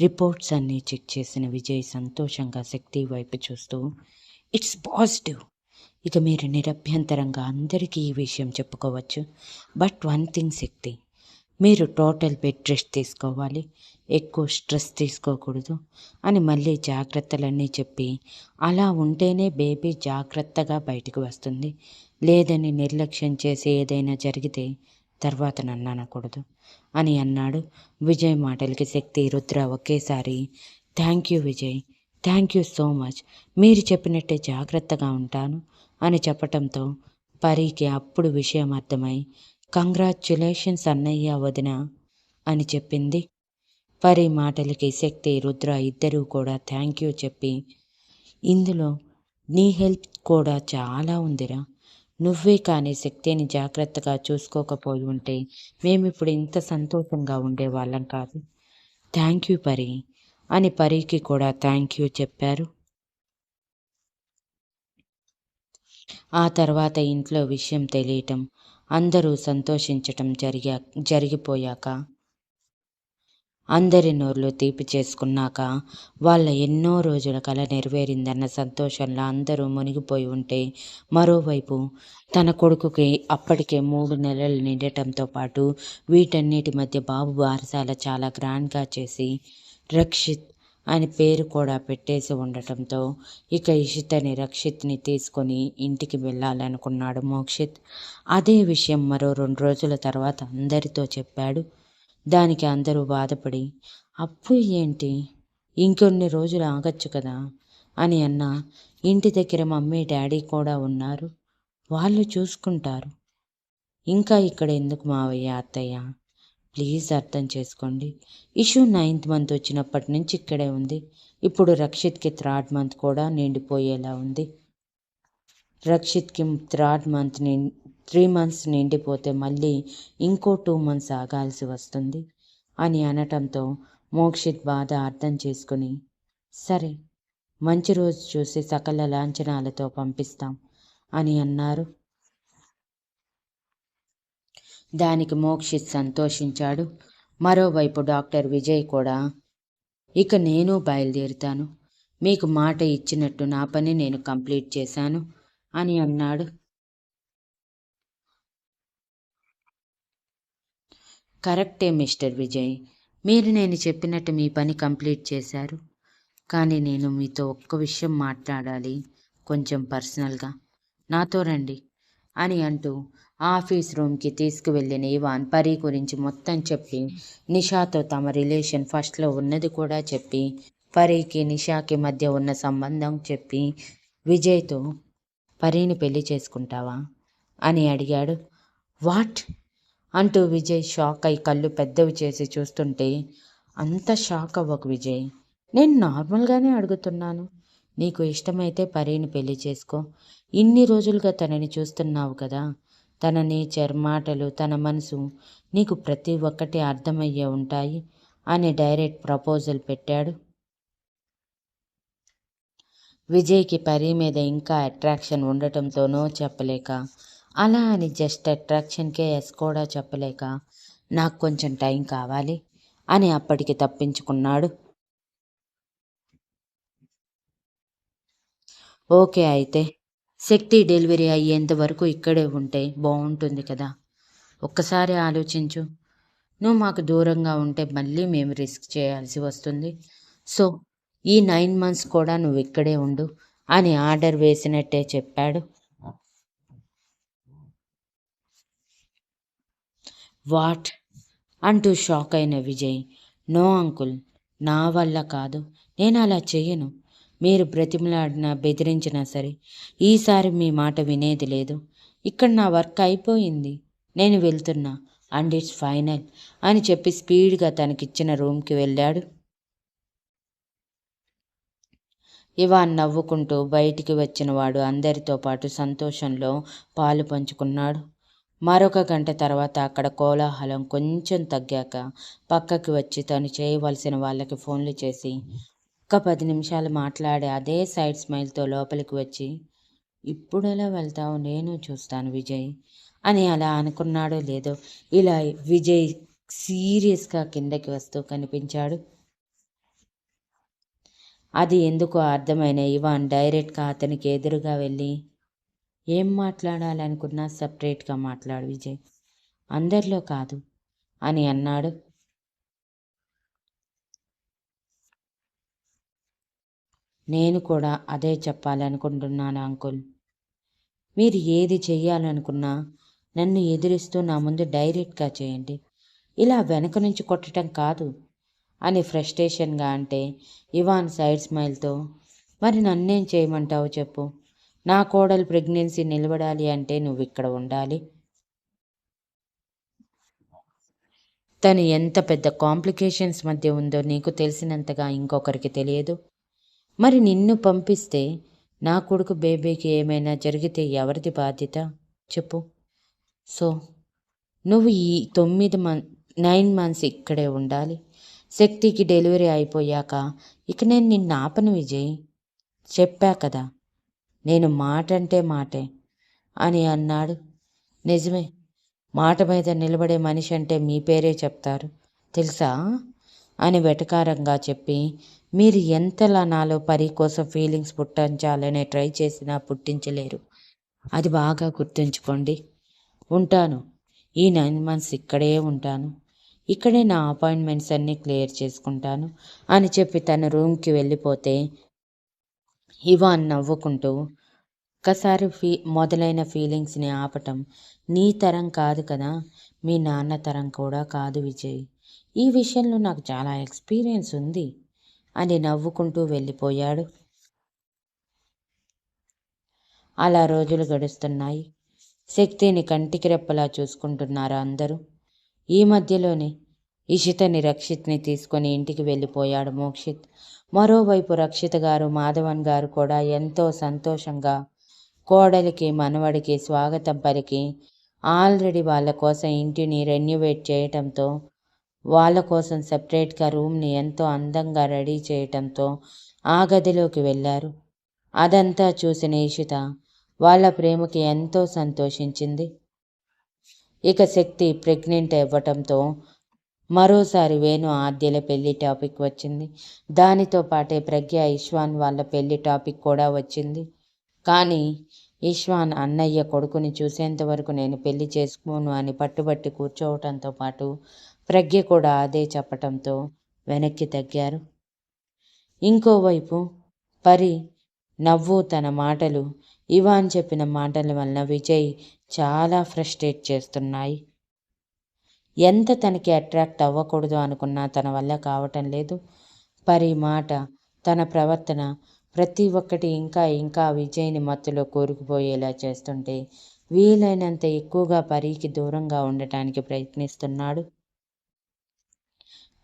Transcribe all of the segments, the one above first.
Reports అన్నీ check చేసిన విజయ్ సంతోషంగా శక్తి వైపు చూస్తూ ఇట్స్ పాజిటివ్. ఇక మీరు నిరభ్యంతరంగా అందరికీ ఈ విషయం చెప్పుకోవచ్చు. బట్ వన్ థింగ్ శక్తి మీరు టోటల్ బెడ్ రెస్ట్ తీసుకోవాలి. ఎక్కువ స్ట్రెస్ తీసుకోకూడదు అని మళ్ళీ జాగ్రత్తలన్నీ చెప్పి అలా ఉంటేనే బేబీ జాగ్రత్తగా బయటకు వస్తుంది. లేదని నిర్లక్ష్యం చేసి ఏదైనా జరిగితే తర్వాత నన్ను అనకూడదు. అని అన్నాడు. విజయ్ మాటలకి శక్తి రుద్ర ఒకేసారి thank you Vijay. Thank you so much మీరు చెప్పినట్టే జాగ్రత్తగా ఉంటాను అని చెప్పటంతో పరికి అప్పుడు విషయం అర్థమై కంగ్రాచ్యులేషన్స్ అన్నయ్య వదిన అని చెప్పింది. పరి మాటలకి శక్తి రుద్ర ఇద్దరూ కూడా థ్యాంక్ యూ చెప్పి ఇందులో నీ హెల్ప్ కూడా చాలా ఉందిరా. నువ్వే కానీ శక్తిని జాగ్రత్తగా చూసుకోకపోయి ఉంటే మేము ఇప్పుడు ఇంత సంతోషంగా ఉండేవాళ్ళం కాదు. థ్యాంక్ యూ పరి అని పరికి కూడా థ్యాంక్ యూ చెప్పారు. ఆ తర్వాత ఇంట్లో విషయం తెలియటం అందరూ సంతోషించటం జరిగా జరిగిపోయాక అందరి నోర్లు తీపి చేసుకున్నాక వాళ్ళ ఎన్నో రోజుల కల నెరవేరిందన్న సంతోషంలో అందరూ మునిగిపోయి ఉంటే మరోవైపు తన కొడుకుకి అప్పటికే మూడు నెలలు నిండటంతో పాటు వీటన్నిటి మధ్య బాబు వారసాల చాలా గ్రాండ్గా చేసి రక్షిత్ అని పేరు కూడా పెట్టేసి ఉండటంతో ఇక ఇషితని రక్షిత్ని తీసుకొని ఇంటికి వెళ్ళాలనుకున్నాడు మోక్షిత్. అదే విషయం మరో రెండు రోజుల తర్వాత అందరితో చెప్పాడు. దానికి అందరూ బాధపడి అప్పు ఏంటి? ఇంకొన్ని రోజులు ఆగచ్చు కదా? అని అన్న ఇంటి దగ్గర మమ్మీ డాడీ కూడా ఉన్నారు. వాళ్ళు చూసుకుంటారు. ఇంకా ఇక్కడ ఎందుకు మావయ్య అత్తయ్య? ప్లీజ్ అర్థం చేసుకోండి. ఇష్యూ నైన్త్ మంత్ వచ్చినప్పటి నుంచి ఇక్కడే ఉంది. ఇప్పుడు రక్షిత్కి థర్డ్ మంత్ కూడా నిండిపోయేలా ఉంది. రక్షిత్కి థర్డ్ మంత్ని త్రీ మంత్స్ నిండిపోతే మళ్ళీ ఇంకో టూ మంత్స్ ఆగాల్సి వస్తుంది అని అనటంతో మోక్షిత్ బాధ అర్థం చేసుకుని సరే మంచి రోజు చూసి సకల లాంఛనాలతో పంపిస్తాం అని అన్నారు. దానికి మోక్షిత్ సంతోషించాడు. మరోవైపు డాక్టర్ విజయ్ కూడా ఇక నేను బయలుదేరుతాను. మీకు మాట ఇచ్చినట్టు నా పని నేను కంప్లీట్ చేశాను అని అన్నాడు. కరెక్టే మిస్టర్ విజయ్. మీరు నేను చెప్పినట్టు మీ పని కంప్లీట్ చేశారు. కానీ నేను మీతో ఒక్క విషయం మాట్లాడాలి కొంచెం పర్సనల్గా. నాతో రండి అని అంటూ ఆఫీస్ రూమ్కి తీసుకువెళ్ళిన ఇవాన్ పరి గురించి మొత్తం చెప్పి నిషాతో తమ రిలేషన్ ఫస్ట్లో ఉన్నది కూడా చెప్పి పరికి నిషాకి మధ్య ఉన్న సంబంధం చెప్పి విజయ్తో పరీని పెళ్ళి చేసుకుంటావా? అని అడిగాడు. వాట్? అంటూ విజయ్ షాక్ అయి కళ్ళు పెద్దవి చేసి చూస్తుంటే అంత షాక్ అవ్వకు విజయ్. నేను నార్మల్గానే అడుగుతున్నాను. నీకు ఇష్టమైతే పరీని పెళ్ళి చేసుకో. ఇన్ని రోజులుగా తనని చూస్తున్నావు కదా. తన నేచర్ మాటలు తన మనసు నీకు ప్రతి ఒక్కటి అర్థమయ్యే ఉంటాయి అని డైరెక్ట్ ప్రపోజల్ పెట్టాడు. విజయ్కి పరి మీద ఇంకా అట్రాక్షన్ ఉండటంతోనో చెప్పలేక అలా అని జస్ట్ అట్రాక్షన్కే ఎస్ కూడా చెప్పలేక నాకు కొంచెం టైం కావాలి అని అప్పటికి తప్పించుకున్నాడు. ఓకే అయితే శక్తి డెలివరీ అయ్యేంత వరకు ఇక్కడే ఉంటే బాగుంటుంది కదా. ఒక్కసారి ఆలోచించు. నువ్వు మాకు దూరంగా ఉంటే మళ్ళీ మేము రిస్క్ చేయాల్సి వస్తుంది. సో ఈ నైన్ మంత్స్ కూడా నువ్వు ఇక్కడే ఉండు అని ఆర్డర్ వేసినట్టే చెప్పాడు. వాట్? అంటూ షాక్ అయిన విజయ్. నో అంకుల్ నా వల్ల కాదు. నేను అలా చేయను మీరు బ్రతిమలాడినా బెదిరించినా సరే ఈసారి మీ మాట వినేది లేదు. ఇక్కడ నా వర్క్ అయిపోయింది. నేను వెళ్తున్నా. అండ్ ఇట్స్ ఫైనల్ అని చెప్పి స్పీడ్గా తనకిచ్చిన రూమ్కి వెళ్ళాడు. ఇవాన్ నవ్వుకుంటూ బయటికి వచ్చిన వాడు అందరితో పాటు సంతోషంలో పాలు పంచుకున్నాడు. మరొక గంట తర్వాత అక్కడ కోలాహలం కొంచెం తగ్గాక పక్కకి వచ్చి తను చేయవలసిన వాళ్ళకి ఫోన్లు చేసి ఒక్క పది నిమిషాలు మాట్లాడి అదే సైడ్ స్మైల్తో లోపలికి వచ్చి ఇప్పుడు ఎలా వెళ్తావు? నేను చూస్తాను విజయ్ అని అలా అనుకున్నాడో లేదో ఇలా విజయ్ సీరియస్గా కిందకి వస్తూ కనిపించాడు. అది ఎందుకో అర్థమైన ఇవాన్ డైరెక్ట్గా అతనికి ఎదురుగా వెళ్ళి ఏం మాట్లాడాలనుకున్నా సపరేట్గా మాట్లాడు విజయ్. అందరిలో కాదు. అని అన్నాడు. నేను కూడా అదే చెప్పాలనుకుంటున్నాను అంకుల్. మీరు ఏది చెయ్యాలనుకున్నా నన్ను ఎదిరిస్తూ నా ముందు డైరెక్ట్గా చేయండి. ఇలా వెనక నుంచి కొట్టడం కాదు అని ఫ్రస్ట్రేషన్గా అంటే ఇవాన్ సైడ్ స్మైల్తో మరి నన్నేం చేయమంటావు చెప్పు. నా కోడలు ప్రెగ్నెన్సీ నిలబడాలి అంటే నువ్వు ఇక్కడ ఉండాలి. తను ఎంత పెద్ద కాంప్లికేషన్స్ మధ్య ఉందో నీకు తెలిసినంతగా ఇంకొకరికి తెలియదు. మరి నిన్ను పంపిస్తే నా కొడుకు బేబీకి ఏమైనా జరిగితే ఎవరిది బాధ్యత? చెప్పు. సో నువ్వు ఈ తొమ్మిది మన్ నైన్ మంత్స్ ఇక్కడే ఉండాలి. శక్తికి డెలివరీ అయిపోయాక ఇక నేను నిన్ను ఆపను విజయ్. చెప్పా కదా. నేను మాట అంటే మాటే అని అన్నాడు. నిజమే మాట మీద నిలబడే మనిషి అంటే మీ పేరే చెప్తారు. తెలుసా? అని వెటకారంగా చెప్పి మీరు ఎంతలా నాలో పరి కోసం ఫీలింగ్స్ పుట్టించాలనే ట్రై చేసినా పుట్టించలేరు. అది బాగా గుర్తుంచుకోండి. ఉంటాను. ఈ నైన్ మంత్స్ ఇక్కడే ఉంటాను. ఇక్కడే నా అపాయింట్మెంట్స్ అన్నీ క్లియర్ చేసుకుంటాను అని చెప్పి తన రూమ్కి వెళ్ళిపోతే ఇవాన్ నవ్వుకుంటూ ఒక్కసారి ఫీ మొదలైన ఫీలింగ్స్ని ఆపటం నీ తరం కాదు కదా మీ నాన్న తరం కూడా కాదు విజయ్. ఈ విషయంలో నాకు చాలా ఎక్స్పీరియన్స్ ఉంది. అని నవ్వుకుంటూ వెళ్ళిపోయాడు. అలా రోజులు గడుస్తున్నాయి. శక్తిని కంటికి రెప్పలా చూసుకుంటున్నారు అందరూ. ఈ మధ్యలోనే ఇషితని రక్షిత్ని తీసుకొని ఇంటికి వెళ్ళిపోయాడు మోక్షిత్. మరోవైపు రక్షిత గారు మాధవన్ గారు కూడా ఎంతో సంతోషంగా కోడలికి మనవడికి స్వాగతం పలికి ఆల్రెడీ వాళ్ళ కోసం ఇంటిని రెన్యువేట్ చేయటంతో వాళ్ళ కోసం సెపరేట్గా రూమ్ని ఎంతో అందంగా రెడీ చేయటంతో ఆ గదిలోకి వెళ్ళారు. అదంతా చూసిన ఈషిత వాళ్ళ ప్రేమకి ఎంతో సంతోషించింది. ఇక శక్తి ప్రెగ్నెంట్ అవ్వటంతో మరోసారి వేణు ఆద్యల పెళ్ళి టాపిక్ వచ్చింది. దానితో పాటే ప్రజ్ఞ ఇష్వాన్ వాళ్ళ పెళ్ళి టాపిక్ కూడా వచ్చింది. కానీ ఈశ్వాన్ అన్నయ్య కొడుకుని చూసేంతవరకు నేను పెళ్ళి చేసుకోను అని పట్టుబట్టి కూర్చోవటంతో పాటు ప్రజ్ఞ కూడా అదే చెప్పటంతో వెనక్కి తగ్గారు. ఇంకోవైపు పరి నవ్వు తన మాటలు ఇవాన్ చెప్పిన మాటల వలన విజయ్ చాలా ఫ్రస్ట్రేట్ చేస్తున్నాయి. ఎంత తనకి అట్రాక్ట్ అవ్వకూడదు అనుకున్నా తన వల్ల కావటం లేదు. పరి మాట తన ప్రవర్తన ప్రతి ఒక్కటి ఇంకా ఇంకా విజయ్ని మత్తులో కూరుకుపోయేలా చేస్తుంటే వీలైనంత ఎక్కువగా పరీకి దూరంగా ఉండటానికి ప్రయత్నిస్తున్నాడు.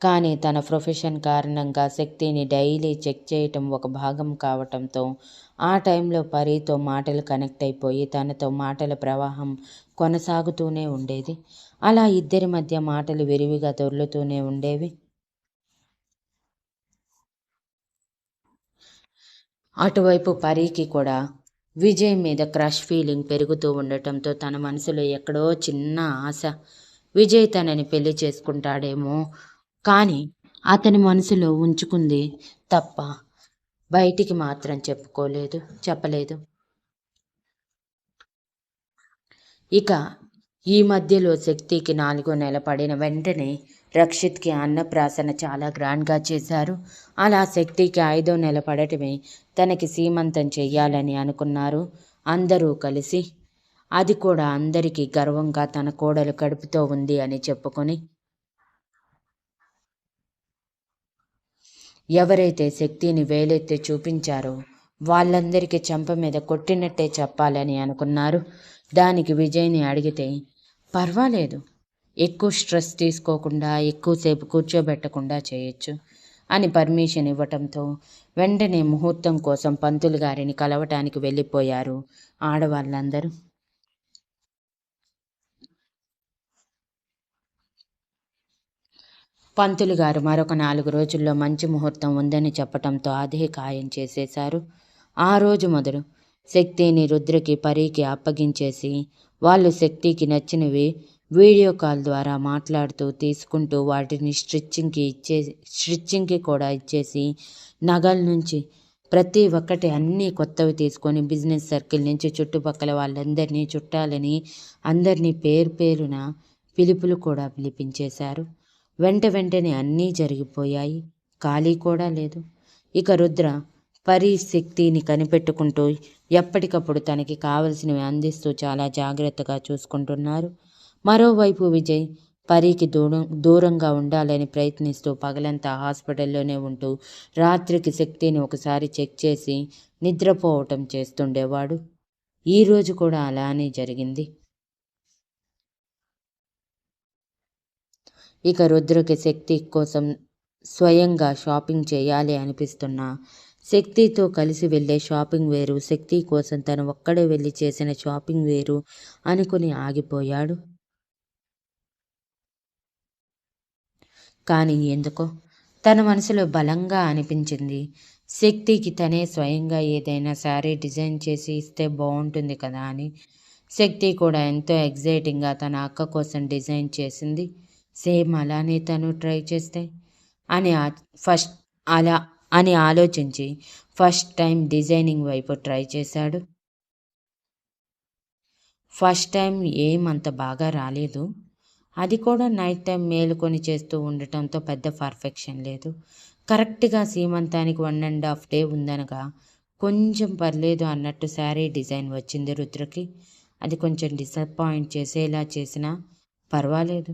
కానీ తన ప్రొఫెషన్ కారణంగా శక్తిని డైలీ చెక్ చేయటం ఒక భాగం కావటంతో ఆ టైంలో పరీతో మాటలు కనెక్ట్ అయిపోయి తనతో మాటల ప్రవాహం కొనసాగుతూనే ఉండేది. అలా ఇద్దరి మధ్య మాటలు విరివిగా దొర్లుతూనే ఉండేవి. అటువైపు పరికి కూడా విజయ్ మీద క్రష్ ఫీలింగ్ పెరుగుతూ ఉండటంతో తన మనసులో ఎక్కడో చిన్న ఆశ విజయ్ తనని పెళ్ళి చేసుకుంటాడేమో. కానీ అతని మనసులో ఉంచుకుంది తప్ప బయటికి మాత్రం చెప్పుకోలేదు చెప్పలేదు. ఇక ఈ మధ్యలో శక్తికి నాలుగో నెల పడిన వెంటనే రక్షిత్కి అన్నప్రాసన చాలా గ్రాండ్గా చేశారు. అలా శక్తికి ఐదో నెల పడటమే తనకి సీమంతం చెయ్యాలని అనుకున్నారు. అందరూ కలిసి అది కూడా అందరికీ గర్వంగా తన కోడలు కడుపుతో ఉంది అని చెప్పుకొని ఎవరైతే శక్తిని వేలెత్తి చూపించారో వాళ్ళందరికీ చెంప మీద కొట్టినట్టే చెప్పాలని అనుకున్నారు. దానికి విజయ్ని అడిగితే పర్వాలేదు. ఎక్కువ స్ట్రెస్ తీసుకోకుండా ఎక్కువసేపు కూర్చోబెట్టకుండా చేయొచ్చు అని పర్మిషన్ ఇవ్వటంతో వెంటనే ముహూర్తం కోసం పంతులు గారిని కలవటానికి వెళ్ళిపోయారు ఆడవాళ్ళందరూ. పంతులు గారు మరొక నాలుగు రోజుల్లో మంచి ముహూర్తం ఉందని చెప్పటంతో అదే ఖాయం చేసేశారు. ఆ రోజు మొదలు శక్తిని రుద్రకి పరికి అప్పగించేసి వాళ్ళు శక్తికి నచ్చినవి వీడియో కాల్ ద్వారా మాట్లాడుతూ తీసుకుంటూ వాటిని స్టిచ్చింగ్కి ఇచ్చే స్టిచ్చింగ్కి కూడా ఇచ్చేసి నగల నుంచి ప్రతి ఒక్కటి అన్నీ కొత్తవి తీసుకొని బిజినెస్ సర్కిల్ నుంచి చుట్టుపక్కల వాళ్ళందరినీ చుట్టాలని అందరినీ పేరు పేరున పిలుపులు కూడా పిలిపించేశారు. వెంట వెంటనే అన్నీ జరిగిపోయాయి. ఖాళీ కూడా లేదు. ఇక రుద్ర పరిశక్తిని కనిపెట్టుకుంటూ ఎప్పటికప్పుడు తనకి కావలసినవి అందిస్తూ చాలా జాగ్రత్తగా చూసుకుంటున్నారు. మరోవైపు విజయ్ పరీకి దూరం దూరంగా ఉండాలని ప్రయత్నిస్తూ పగలంతా హాస్పిటల్లోనే ఉంటూ రాత్రికి శక్తిని ఒకసారి చెక్ చేసి నిద్రపోవటం చేస్తుండేవాడు. ఈరోజు కూడా అలానే జరిగింది. ఇక రుద్రకి శక్తి కోసం స్వయంగా షాపింగ్ చేయాలి అనిపిస్తున్న శక్తితో కలిసి వెళ్ళే షాపింగ్ వేరు శక్తి కోసం తను ఒక్కడే వెళ్ళి చేసిన షాపింగ్ వేరు అనుకుని ఆగిపోయాడు. కానీ ఎందుకో? తన మనసులో బలంగా అనిపించింది. శక్తికి తనే స్వయంగా ఏదైనా శారీ డిజైన్ చేసి ఇస్తే బాగుంటుంది కదా అని. శక్తి కూడా ఎంతో ఎగ్జైటింగ్గా తన అక్క కోసం డిజైన్ చేసింది. సేమ్ అలానే తను ట్రై చేస్తే అని ఫస్ట్ అలా అని ఆలోచించి ఫస్ట్ టైం డిజైనింగ్ వైపు ట్రై చేశాడు. ఫస్ట్ టైం ఏమంత బాగా రాలేదు. అది కూడా నైట్ టైం మేలుకొని చేస్తూ ఉండటంతో పెద్ద పర్ఫెక్షన్ లేదు. కరెక్ట్గా సీమంతానికి వన్ అండ్ హాఫ్ డే ఉందనగా కొంచెం పర్లేదు అన్నట్టు శారీ డిజైన్ వచ్చింది రుద్రకి. అది కొంచెం డిసప్పాయింట్ చేసేలా చేసినా పర్వాలేదు.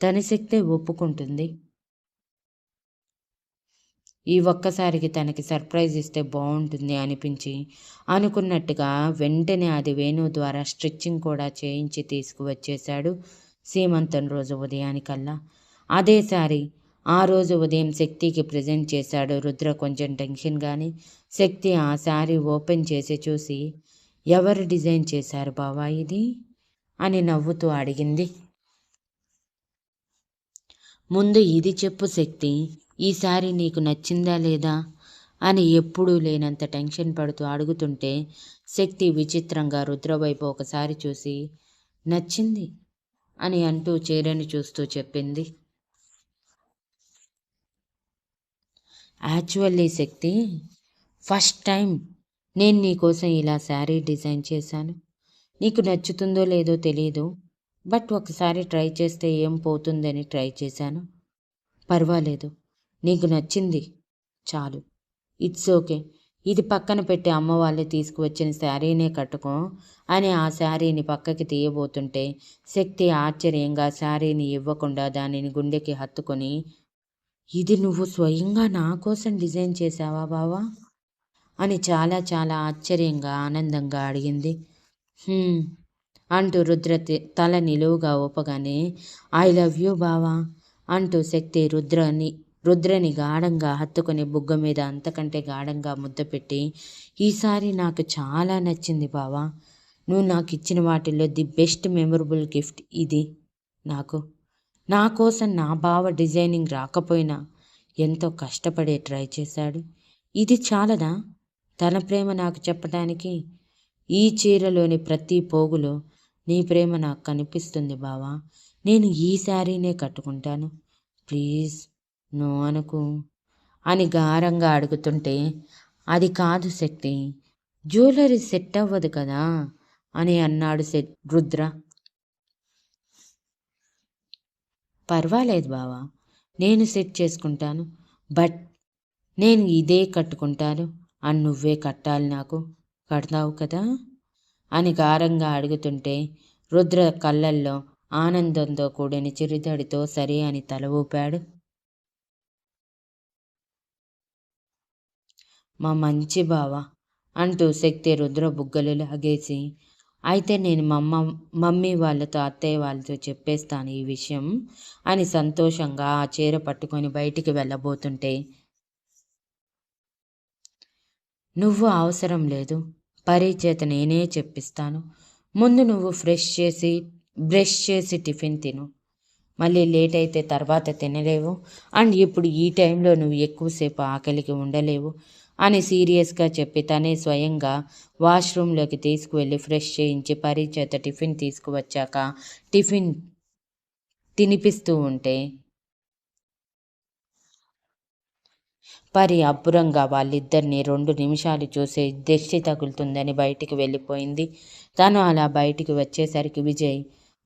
తన శక్తే ఒప్పుకుంటుంది. ఈ ఒక్కసారికి తనకి సర్ప్రైజ్ ఇస్తే బాగుంటుంది అనిపించి అనుకున్నట్టుగా వెంటనే అది వేణు ద్వారా స్ట్రిచ్చింగ్ కూడా చేయించి తీసుకువచ్చేశాడు. సీమంతం రోజు ఉదయానికల్లా. అదే సారి ఆ రోజు ఉదయం శక్తికి ప్రజెంట్ చేశాడు రుద్ర కొంచెం టెన్షన్గానే శక్తి ఆ శారీ ఓపెన్ చేసి చూసి ఎవరు డిజైన్ చేశారు బావా ఇది? అని నవ్వుతూ అడిగింది. ముందు ఇది చెప్పు శక్తి ఈసారి నీకు నచ్చిందా లేదా? అని ఎప్పుడూ లేనంత టెన్షన్ పడుతూ అడుగుతుంటే శక్తి విచిత్రంగా రుద్రవైపు ఒకసారి చూసి నచ్చింది. అని అంటూ చీరని చూస్తూ చెప్పింది. యాక్చువల్లీ శక్తి ఫస్ట్ టైం నేను నీకోసం ఇలా శారీ డిజైన్ చేశాను. నీకు నచ్చుతుందో లేదో తెలియదు బట్ ఒకసారి ట్రై చేస్తే ఏం పోతుందని ట్రై చేశాను. పర్వాలేదు నీకు నచ్చింది చాలు. It's okay. ఇది పక్కన పెట్టి అమ్మ వాళ్ళే తీసుకువచ్చిన శారీనే కట్టుకో అని ఆ శారీని పక్కకి తీయబోతుంటే శక్తి ఆశ్చర్యంగా శారీని ఇవ్వకుండా దానిని గుండెకి హత్తుకొని ఇది నువ్వు స్వయంగా నా కోసం డిజైన్ చేసావా బావా? అని చాలా చాలా ఆశ్చర్యంగా ఆనందంగా అడిగింది. అంటూ రుద్ర తల నిలువుగా ఊపగానే ఐ లవ్ యూ బావా అంటూ శక్తి రుద్రని రుద్రని గాఢంగా హత్తుకుని బుగ్గ మీద అంతకంటే గాఢంగా ముద్ద పెట్టి ఈసారి నాకు చాలా నచ్చింది బావా. నువ్వు నాకు ఇచ్చిన వాటిల్లో ది బెస్ట్ మెమొరబుల్ గిఫ్ట్ ఇది నాకు. నా కోసం నా బావ డిజైనింగ్ రాకపోయినా ఎంతో కష్టపడే ట్రై చేశాడు. ఇది చాలదా? తన ప్రేమ నాకు చెప్పడానికి ఈ చీరలోని ప్రతి పోగులో నీ ప్రేమ నాకు కనిపిస్తుంది బావా. నేను ఈ శారీనే కట్టుకుంటాను. ప్లీజ్. నో అనుకు. అని గారంగా అడుగుతుంటే అది కాదు శక్తి. జ్యువెలరీ సెట్ అవ్వదు కదా? అని అన్నాడు సెట్ రుద్ర. పర్వాలేదు బావా నేను సెట్ చేసుకుంటాను. బట్ నేను ఇదే కట్టుకుంటాను. అని నువ్వే కట్టాలి నాకు. కడతావు కదా? అని గారంగా అడుగుతుంటే రుద్ర కళ్ళల్లో ఆనందంతో కూడిన చిరుదడితో సరే అని తల ఊపాడు. మా మంచి బావ అంటూ శక్తి రుద్ర బుగ్గలు లాగేసి అయితే నేను మమ్మ మమ్మీ వాళ్ళతో అత్తయ్య వాళ్ళతో చెప్పేస్తాను ఈ విషయం అని సంతోషంగా ఆ చీర పట్టుకొని బయటికి వెళ్ళబోతుంటే నువ్వు అవసరం లేదు పరిచేత నేనే చెప్పిస్తాను. ముందు నువ్వు ఫ్రెష్ చేసి బ్రష్ చేసి టిఫిన్ తిను. మళ్ళీ లేట్ అయితే తర్వాత తినలేవు. అండ్ ఇప్పుడు ఈ టైంలో నువ్వు ఎక్కువసేపు ఆకలికి ఉండలేవు. అని సీరియస్గా చెప్పి తనే స్వయంగా వాష్రూమ్లోకి తీసుకువెళ్ళి ఫ్రెష్ చేయించి పరిచేత టిఫిన్ తీసుకువచ్చాక టిఫిన్ తినిపిస్తూ ఉంటే పరి అబ్బురంగా వాళ్ళిద్దరిని రెండు నిమిషాలు చూసే దిష్టి తగులుతుందని బయటికి వెళ్ళిపోయింది. తను అలా బయటికి వచ్చేసరికి విజయ్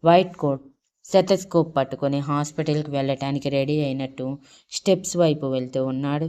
వైట్ కోట్ సెటస్కోప్ పట్టుకొని హాస్పిటల్కి వెళ్ళటానికి రెడీ అయినట్టు స్టెప్స్ వైపు వెళ్తూ ఉన్నాడు.